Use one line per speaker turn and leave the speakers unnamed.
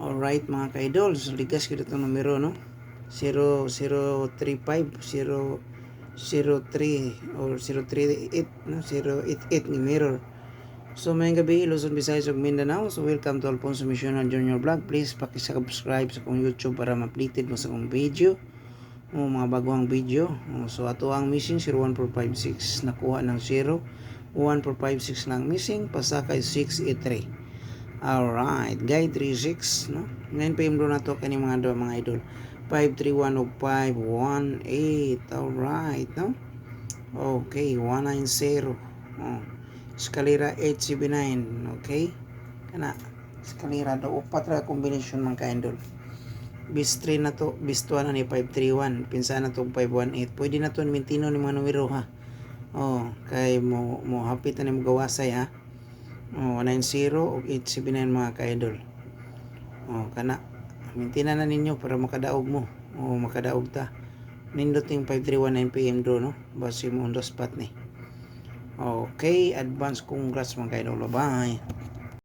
Alright mga ka-idol, ligas kita itong numero no. 0035 0 03 or 038 no 088 ni mirror. So may gabi Luzon, Visayas ug Mindanao. So welcome to Alfonso Missional Junior Vlog. Please paki-subscribe sa akong YouTube para ma-updated mo sa akong video. O mga bagong video. So ato ang missing 01456 nakuha ng 0 1456 lang missing pasakay 683. Alright, guide 36 no. 9 pm do na to kani mga do mga idol. 531 o 518. Alright, no? Okay, 190. Oh. Escalera 879, okay? Kana escalera do upat ra combination man ka idol. Bis 3 na to, bis 2 na ni 531, pinsa na to 518. Pwede na to mintino ni mga numero ha. Oh, kay mo mo hapit na ni mo gawasay ha. Oh, 190 o 879 mga ka-idol. Oh, kana mintina na ninyo para makadaog mo. Oh, makadaog ta. Nindot yung 5319 PM do no. Base mo on the spot ni. Okay, advance congrats mga ka-idol. Bye.